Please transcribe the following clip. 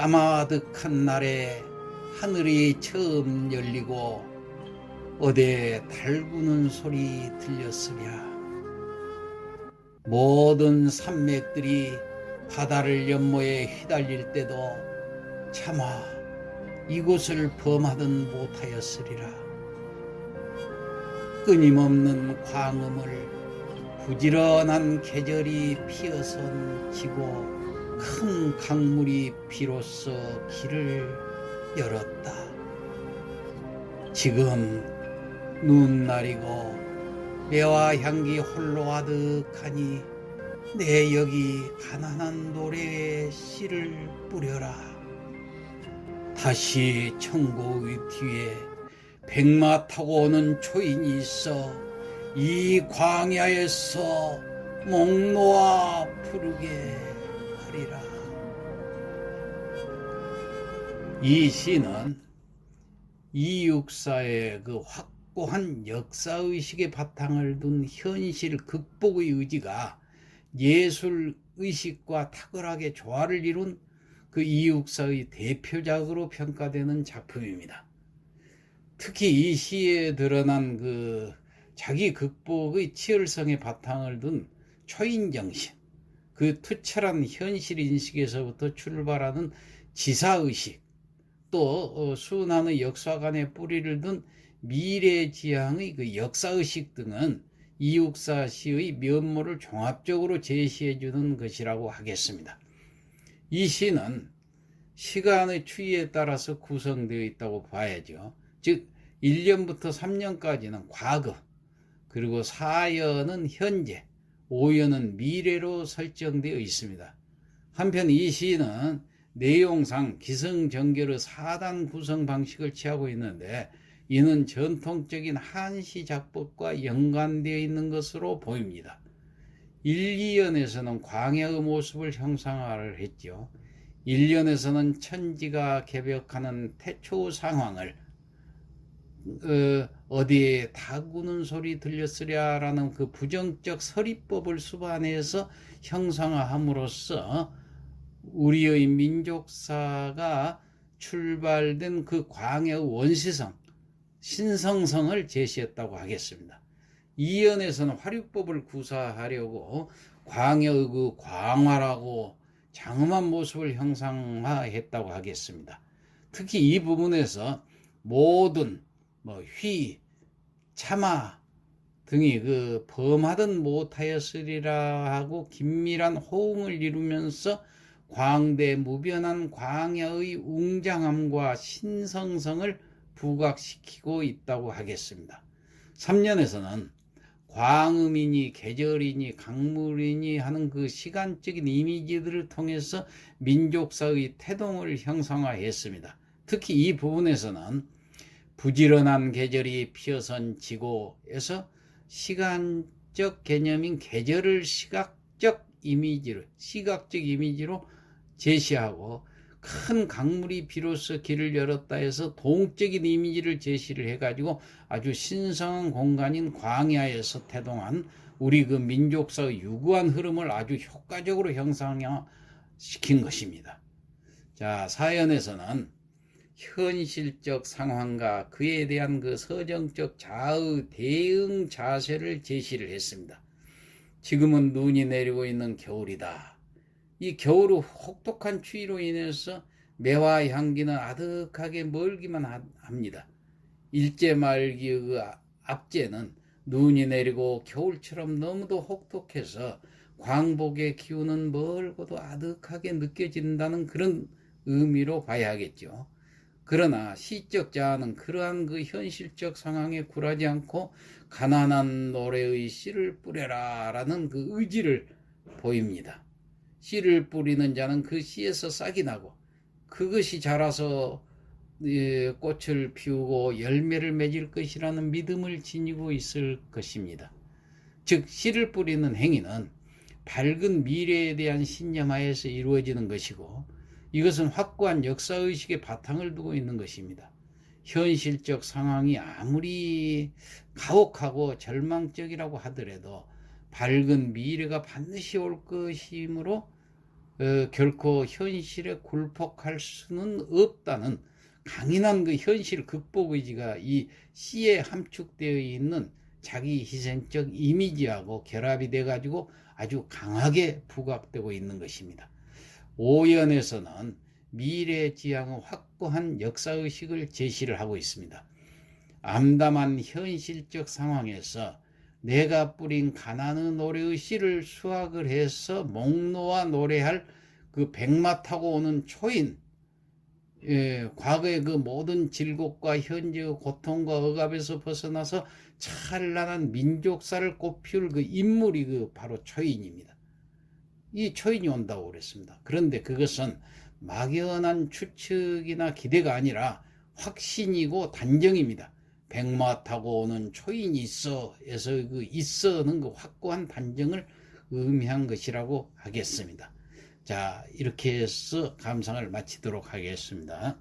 까마득한 날에 하늘이 처음 열리고 어디에 달구는 소리 들렸으랴. 모든 산맥들이 바다를 연모에 휘달릴 때도 차마 이곳을 범하든 못하였으리라. 끊임없는 광음을 부지런한 계절이 피어선 지고 큰 강물이 비로소 길을 열었다. 지금 눈 나리고 매화 향기 홀로 아득하니 내 여기 가난한 노래에 씨를 뿌려라. 다시 천국의 뒤에 백마 타고 오는 초인이 있어 이 광야에서 목 놓아 부르게 하리라. 이 시는 이육사의 그 확고한 역사의식의 바탕을 둔 현실 극복의 의지가 예술 의식과 탁월하게 조화를 이룬 그 이육사의 대표작으로 평가되는 작품입니다. 특히 이 시에 드러난 그 자기 극복의 치열성의 바탕을 둔 초인 정신, 그 투철한 현실 인식에서부터 출발하는 지사의식, 또 어, 순환의 역사관의 뿌리를 둔 미래지향의 그 역사의식 등은 이육사 시의 면모를 종합적으로 제시해주는 것이라고 하겠습니다. 이 시는 시간의 추이에 따라서 구성되어 있다고 봐야죠. 즉 1년부터 3년까지는 과거, 그리고 4연은 현재, 5연은 미래로 설정되어 있습니다. 한편 이 시는 내용상 기성정결의 4단 구성 방식을 취하고 있는데 이는 전통적인 한시 작법과 연관되어 있는 것으로 보입니다. 1, 2연에서는 광야의 모습을 형상화를 했죠. 1년에서는 천지가 개벽하는 태초 상황을 어, 디에 다구는 소리 들렸으랴라는 그 부정적 서리법을 수반해서 형상화함으로써 우리의 민족사가 출발된 그 광야의 원시성, 신성성을 제시했다고 하겠습니다. 이연에서는 화류법을 구사하려고 광야의 그 광활하고 장엄한 모습을 형상화했다고 하겠습니다. 특히 이 부분에서 모든 뭐 휘, 참아 등이 그 범하든 못하였으리라 하고 긴밀한 호응을 이루면서 광대 무변한 광야의 웅장함과 신성성을 부각시키고 있다고 하겠습니다. 3년에서는 광음이니 계절이니 강물이니 하는 그 시간적인 이미지들을 통해서 민족사의 태동을 형상화했습니다. 특히 이 부분에서는 부지런한 계절이 피어선 지고에서 시간적 개념인 계절을 시각적 이미지로 시각적 이미지로 제시하고 큰 강물이 비로소 길을 열었다 해서 동적인 이미지를 제시를 해가지고 아주 신성한 공간인 광야에서 태동한 우리 그 민족사의 유구한 흐름을 아주 효과적으로 형상화시킨 것입니다. 자, 사연에서는 현실적 상황과 그에 대한 그 서정적 자의 대응 자세를 제시를 했습니다. 지금은 눈이 내리고 있는 겨울이다. 이 겨울의 혹독한 추위로 인해서 매화 향기는 아득하게 멀기만 합니다. 일제 말기의 그 앞제는 눈이 내리고 겨울처럼 너무도 혹독해서 광복의 기운은 멀고도 아득하게 느껴진다는 그런 의미로 봐야 하겠죠. 그러나 시적 자아는 그러한 그 현실적 상황에 굴하지 않고 가난한 노래의 씨를 뿌려라 라는 그 의지를 보입니다. 씨를 뿌리는 자는 그 씨에서 싹이 나고 그것이 자라서 예, 꽃을 피우고 열매를 맺을 것이라는 믿음을 지니고 있을 것입니다. 즉 씨를 뿌리는 행위는 밝은 미래에 대한 신념하에서 이루어지는 것이고 이것은 확고한 역사의식의 바탕을 두고 있는 것입니다. 현실적 상황이 아무리 가혹하고 절망적이라고 하더라도 밝은 미래가 반드시 올 것이므로 어, 결코 현실에 굴복할 수는 없다는 강인한 그 현실 극복 의지가 이 시에 함축되어 있는 자기 희생적 이미지하고 결합이 돼 가지고 아주 강하게 부각되고 있는 것입니다. 오연에서는 미래 지향의 확고한 역사 의식을 제시를 하고 있습니다. 암담한 현실적 상황에서 내가 뿌린 가난의 노래의 씨를 수확을 해서 목 놓아 노래할 그 백마 타고 오는 초인 예, 과거의 그 모든 질곡과 현재의 고통과 억압에서 벗어나서 찬란한 민족사를 꽃피울 그 인물이 그 바로 초인입니다. 이 초인이 온다고 그랬습니다. 그런데 그것은 막연한 추측이나 기대가 아니라 확신이고 단정입니다. 백마 타고 오는 초인이 있어 에서 그 있어는 그 확고한 단정을 의미한 것이라고 하겠습니다. 자, 이렇게 해서 감상을 마치도록 하겠습니다.